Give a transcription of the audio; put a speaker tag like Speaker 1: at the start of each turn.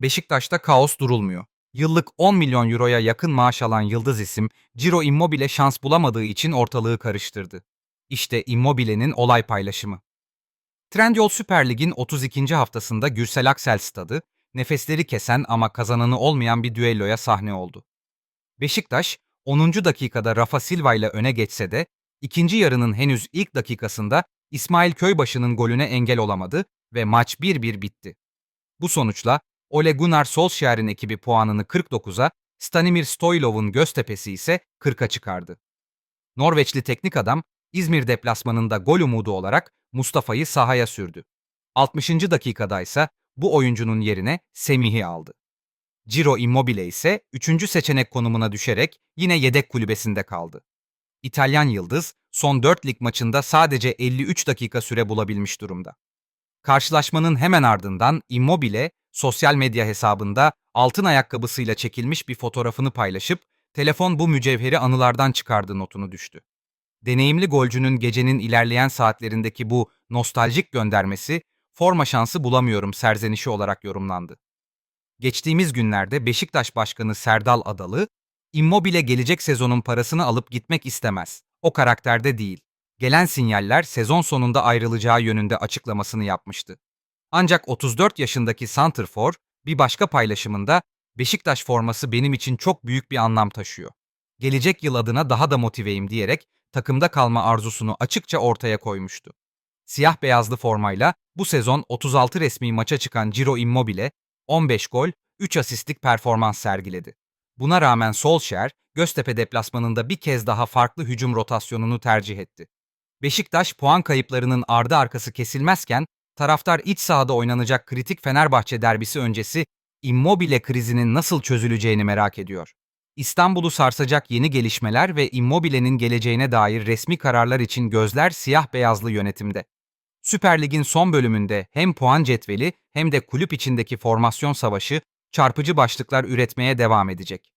Speaker 1: Beşiktaş'ta kaos durulmuyor. Yıllık 10 milyon euroya yakın maaş alan yıldız isim, Ciro Immobile şans bulamadığı için ortalığı karıştırdı. İşte Immobile'nin olay paylaşımı. Trendyol Süper Lig'in 32. haftasında Gürsel Aksel stadı, nefesleri kesen ama kazananı olmayan bir düelloya sahne oldu. Beşiktaş, 10. dakikada Rafa Silva ile öne geçse de, ikinci yarının henüz ilk dakikasında İsmail Köybaşı'nın golüne engel olamadı ve maç 1-1 bitti. Bu sonuçla Ole Gunnar Solskjaer'in ekibi puanını 49'a, Stanimir Stoylov'un Göztepe'si ise 40'a çıkardı. Norveçli teknik adam İzmir deplasmanında gol umudu olarak Mustafa'yı sahaya sürdü. 60. dakikada ise bu oyuncunun yerine Semih'i aldı. Ciro Immobile ise 3. seçenek konumuna düşerek yine yedek kulübesinde kaldı. İtalyan Yıldız son 4 lig maçında sadece 53 dakika süre bulabilmiş durumda. Karşılaşmanın hemen ardından Immobile sosyal medya hesabında altın ayakkabısıyla çekilmiş bir fotoğrafını paylaşıp telefon bu mücevheri anılardan çıkardı notunu düştü. Deneyimli golcünün gecenin ilerleyen saatlerindeki bu nostaljik göndermesi forma şansı bulamıyorum serzenişi olarak yorumlandı. Geçtiğimiz günlerde Beşiktaş Başkanı Serdal Adalı, Immobile gelecek sezonun parasını alıp gitmek istemez. O karakterde değil. Gelen sinyaller sezon sonunda ayrılacağı yönünde açıklamasını yapmıştı. Ancak 34 yaşındaki Santrfor bir başka paylaşımında Beşiktaş forması benim için çok büyük bir anlam taşıyor. Gelecek yıl adına daha da motiveyim diyerek takımda kalma arzusunu açıkça ortaya koymuştu. Siyah beyazlı formayla bu sezon 36 resmi maça çıkan Ciro Immobile 15 gol, 3 asistlik performans sergiledi. Buna rağmen Solskjaer, Göztepe deplasmanında bir kez daha farklı hücum rotasyonunu tercih etti. Beşiktaş puan kayıplarının ardı arkası kesilmezken taraftar iç sahada oynanacak kritik Fenerbahçe derbisi öncesi Immobile krizinin nasıl çözüleceğini merak ediyor. İstanbul'u sarsacak yeni gelişmeler ve Immobile'nin geleceğine dair resmi kararlar için gözler siyah beyazlı yönetimde. Süper Lig'in son bölümünde hem puan cetveli hem de kulüp içindeki formasyon savaşı çarpıcı başlıklar üretmeye devam edecek.